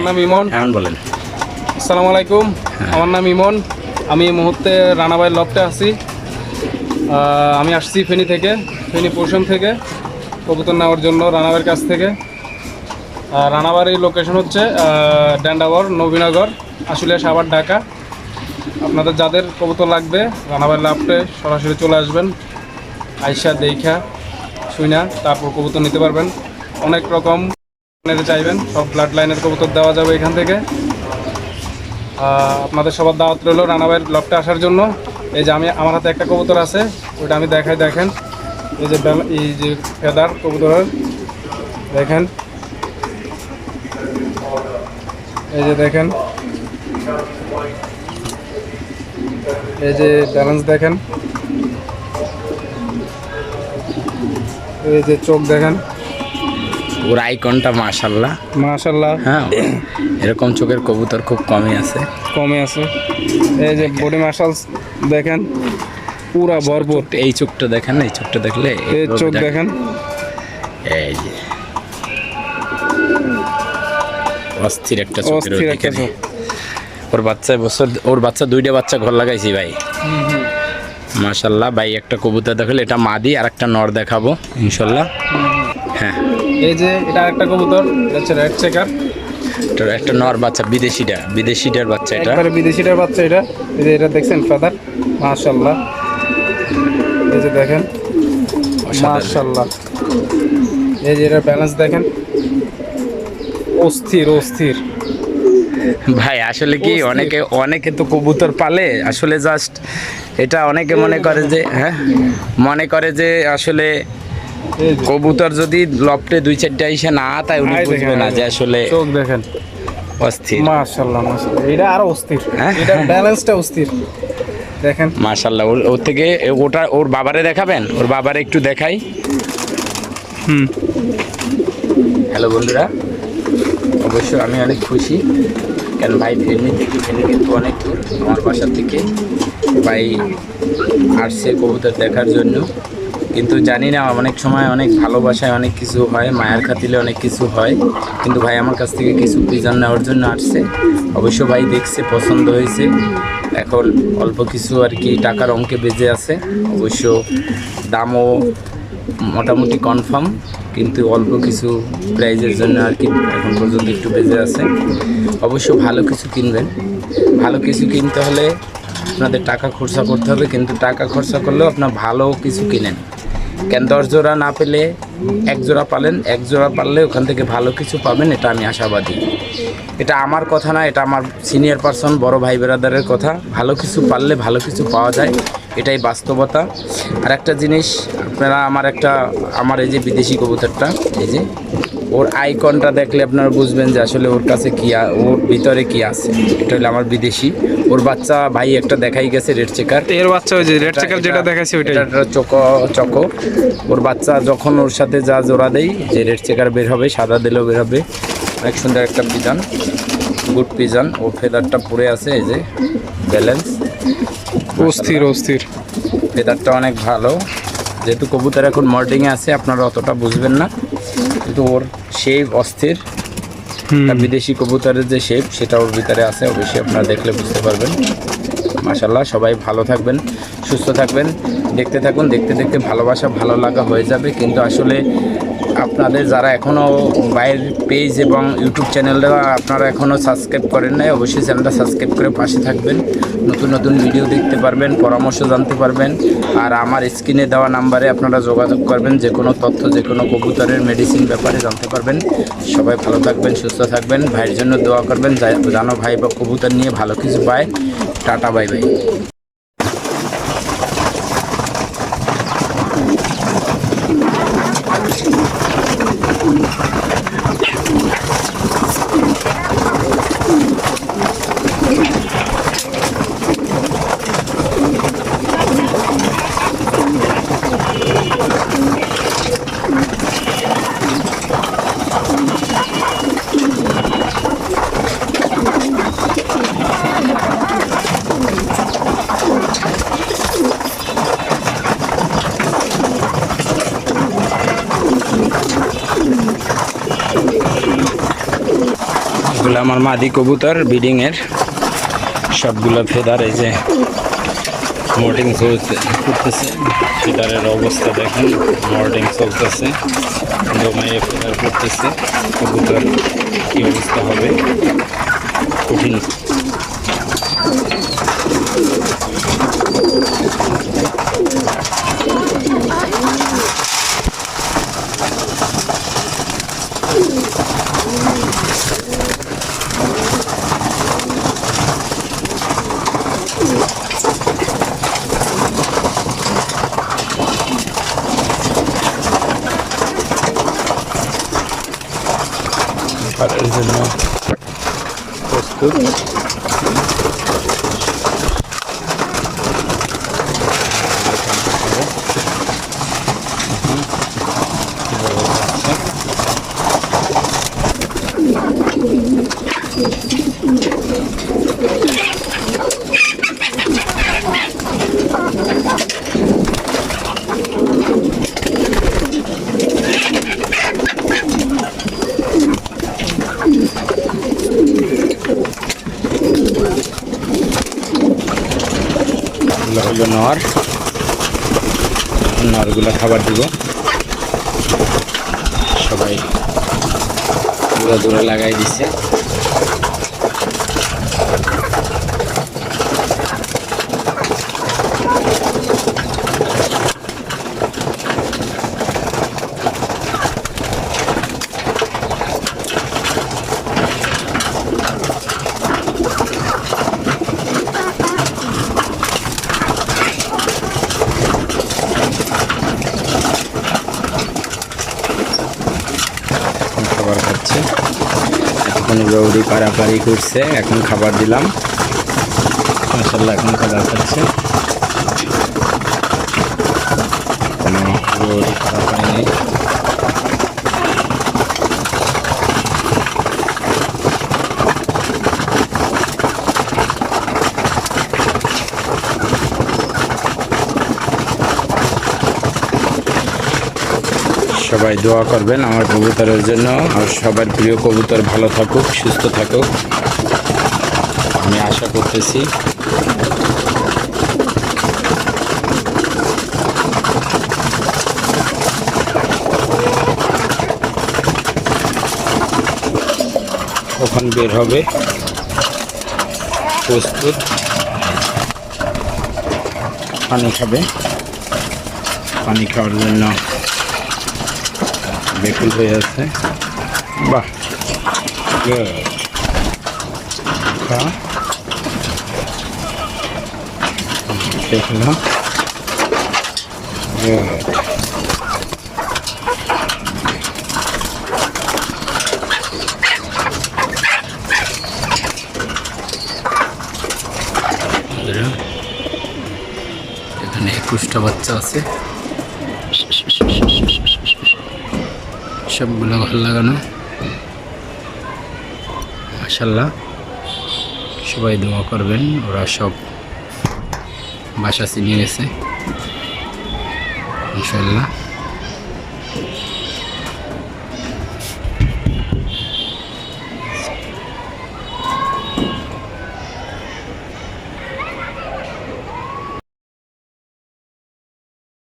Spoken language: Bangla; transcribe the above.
আমার নাম ইমন। এমন বলেন। আসসালামু আলাইকুম। আমার নাম ইমন। আমি এই মুহূর্তে রানাবাই লফটে আছি। আমি আসছি ফেনী থেকে ফেনী পশ্চিম থেকে কবুতর নেওয়ার জন্য রানাবাইয়ের কাছ থেকে। রানাবাড়ির লোকেশন হচ্ছে ড্যান্ডাবর নবীনগর আসলে সাবার ঢাকা। আপনাদের যাদের কবুতর লাগবে রানাবাই লাফটে সরাসরি চলে আসবেন। আইসা দেখা শুইনা তারপর কবুতর নিতে পারবেন। অনেক রকম চাইবেন, সব ব্লাড লাইনের কবুতর দেওয়া যাবে এখান থেকে। আপনাদের সবার দাওয়াত রইল রানাবাইয়ের ব্লকটা আসার জন্য। এই যে আমি, আমার হাতে একটা কবুতর আছে, ওইটা আমি দেখাই, দেখেন। এই যে এই যে ফেদার কবুতরের, দেখেন। এই যে দেখেন। এই যে ব্যালেন্স দেখেন। এই যে চোখ দেখেন। ওর আইকনটা মাশাল্লাহ মাশাল্লাহ হ্যাঁ এরকম চোখের কবুতর খুব কমই আছে। কমে আছে। এই যে বডি মার্শালস দেখেন পুরা ভরপুর। এই চোখটা দেখেন এই চোখটা দেখলে এই চোখ দেখ- দেখেন। এই যে। অস্থির একটা চোখের অস্থির একটা চোখ। ওর বাচ্চা বছর ওর বাচ্চা দুইটা বাচ্চা ঘর লাগাইছি ভাই। মাশাল্লাহ ভাই একটা কবুতর দেখালে এটা মাদি আর একটা নর দেখাবো ইনশাল্লাহ হ্যাঁ। এই যে এটা একটা কবুতর হচ্ছে রেড চেকার এটা একটা নর বাচ্চা বিদেশিটা বিদেশিটার বাচ্চা এটা। একবারে বিদেশিটার বাচ্চা এটা। এই যে এটা দেখছেন ফাদার মাশাল্লাহ এই যে দেখেন। মাশাল্লাহ এই যে এটার ব্যালেন্স দেখেন। অস্থির অস্থির। ভাই আসলে কি অনেকে অনেকে তো কবুতর পালে। আসলে জাস্ট এটা অনেকে মনে করে যে হ্যাঁ? মনে করে যে আসলে কবুতর যদি লপটে দুই চারটা এসে না তাই উনি বুঝবে না যে আসলে চোখ দেখেন। অস্থির। মাশাল্লাহ মাশাল্লাহ এটা আরও অস্থির। হ্যাঁ? এটার ব্যালেন্সটা অস্থির। দেখেন। মাশাল্লাহ ওর ওর থেকে ওটা ওর বাবারে দেখাবেন? ওর বাবারে একটু দেখাই। হুম। হ্যালো বন্ধুরা অবশ্য আমি অনেক খুশি। কেন ভাই ফেনী থেকে ফেনী কিন্তু অনেক দূর। আমার বাসা থেকে ভাই আসছে কবুতর দেখার জন্য। কিন্তু জানি না, অনেক সময় অনেক ভালোবাসায় অনেক কিছু হয়, মায়ের খাতিলে অনেক কিছু হয়। কিন্তু ভাই আমার কাছ থেকে কিছু পিজন নেওয়ার জন্য আসছে। অবশ্য ভাই দেখছে, পছন্দ হয়েছে। এখন অল্প কিছু আর কি টাকার অঙ্কে বেজে আছে। অবশ্য দামও মোটামুটি কনফার্ম কিন্তু অল্প কিছু প্রাইজের জন্য আর কি এখন পর্যন্ত একটু বেজে আছে। অবশ্য ভালো কিছু কিনবেন। ভালো কিছু কিনতে হলে আপনাদের টাকা খরচা করতে হবে, কিন্তু টাকা খরচা করলেও আপনার ভালো কিছু কিনেন। কেন দশ জোড়া না পেলে এক জোড়া পালেন, এক জোড়া পারলে ওখান থেকে ভালো কিছু পাবেন, এটা আমি আশাবাদী। এটা আমার কথা না, এটা আমার সিনিয়র পার্সন বড় ভাই বেরাদারের কথা। ভালো কিছু পারলে ভালো কিছু পাওয়া যায়, এটাই বাস্তবতা। আর একটা জিনিস, আপনারা আমার একটা, আমার এই যে বিদেশি কবুতরটা, এই যে ওর আইকনটা দেখলে আপনারা বুঝবেন যে আসলে ওর কাছে কি ওর ভিতরে কি আছে। এটা হলো আমার বিদেশি। ওর বাচ্চা ভাই একটা দেখাই গেছে রেড চেকার। এর বাচ্চা ওই যে রেড চেকার যেটা দেখাচ্ছি ওইটাই। Choco choco. ওর বাচ্চা যখন ওর সাথে যা জোড়া দেই যে রেড চেকার বের হবে সাদা দিলেও বের হবে। অনেক সুন্দর একটা পিজান। গুড পিজান। ও ফেদারটা পড়ে আছে এই যে ব্যালেন্স। অস্থির অস্থির। ফেদারটা অনেক ভালো। যেহেতু কবুতর এখন মর্ডিংয়ে আছে আপনারা অতটা বুঝবেন না। কিন্তু ওর শেপ অস্থির। বিদেশি কবুতরের যে শেপ সেটা ওর ভিতরে আছে অবশ্যই আপনারা দেখলে বুঝতে পারবেন। মাসাল্লাহ সবাই ভালো থাকবেন সুস্থ থাকবেন। দেখতে থাকুন, দেখতে দেখতে ভালোবাসা ভালো লাগা হয়ে যাবে। কিন্তু আসলে আপনাদের যারা এখনও বাইরের পেজ এবং ইউটিউব চ্যানেলটা আপনারা এখনও সাবস্ক্রাইব করেন নাই, অবশ্যই চ্যানেলটা সাবস্ক্রাইব করে পাশে থাকবেন। নতুন নতুন ভিডিও দেখতে পারবেন, পরামর্শ জানতে পারবেন। আর আমার স্ক্রিনে দেওয়া নাম্বারে আপনারা যোগাযোগ করবেন, যে কোনো তথ্য, যে কোনো কবুতরের মেডিসিন ব্যাপারে জানতে পারবেন। সবাই ভালো থাকবেন, সুস্থ থাকবেন, ভাইয়ের জন্য দোয়া করবেন জানো ভাই বা কবুতর নিয়ে ভালো কিছু পায়। Tata, bye bye. আমার মাদি কবুতর ব্রিডিংয়ের সবগুলো ফেদার এই যে। মোটিং চলতে করতেছে। শিকারের অবস্থা দেখেন মর্টিং চলতেছে। জমাইয়ে ফেদার করতেছে। কবুতর কি অবস্থা হবে? কঠিন। করার জন্য প্রস্তুত এগুলো হলো নর। নরগুলো খাবার দিব। সবাই দূরে দূরে লাগাই দিছে এখন খাবার খাচ্ছে। এখন রৌদি পাড়াপাড়ি করছে, এখন খাবার দিলাম। মাসাল্লাহ এখন খাবার খাচ্ছে। গৌরি পাড়াপাড়ি নেই। সবাই দোয়া করবেন আমার কবুতরের জন্য। আর সবার প্রিয় কবুতর ভালো থাকুক, সুস্থ থাকুক। আমি আশা করতেছি। কখন বের হবে। প্রস্তুত। পানি খাবে। পানি খাওয়ার জন্য বেকুল হয়ে আছে। বাহ. দেখলাম। এখানে একুশটা বাচ্চা আছে। সবগুলো ভালো লাগানো। মাসাল্লাহ সবাই দোয়া করবেন ওরা সব বাসা চিনিয়ে গেছে ইনশাল্লাহ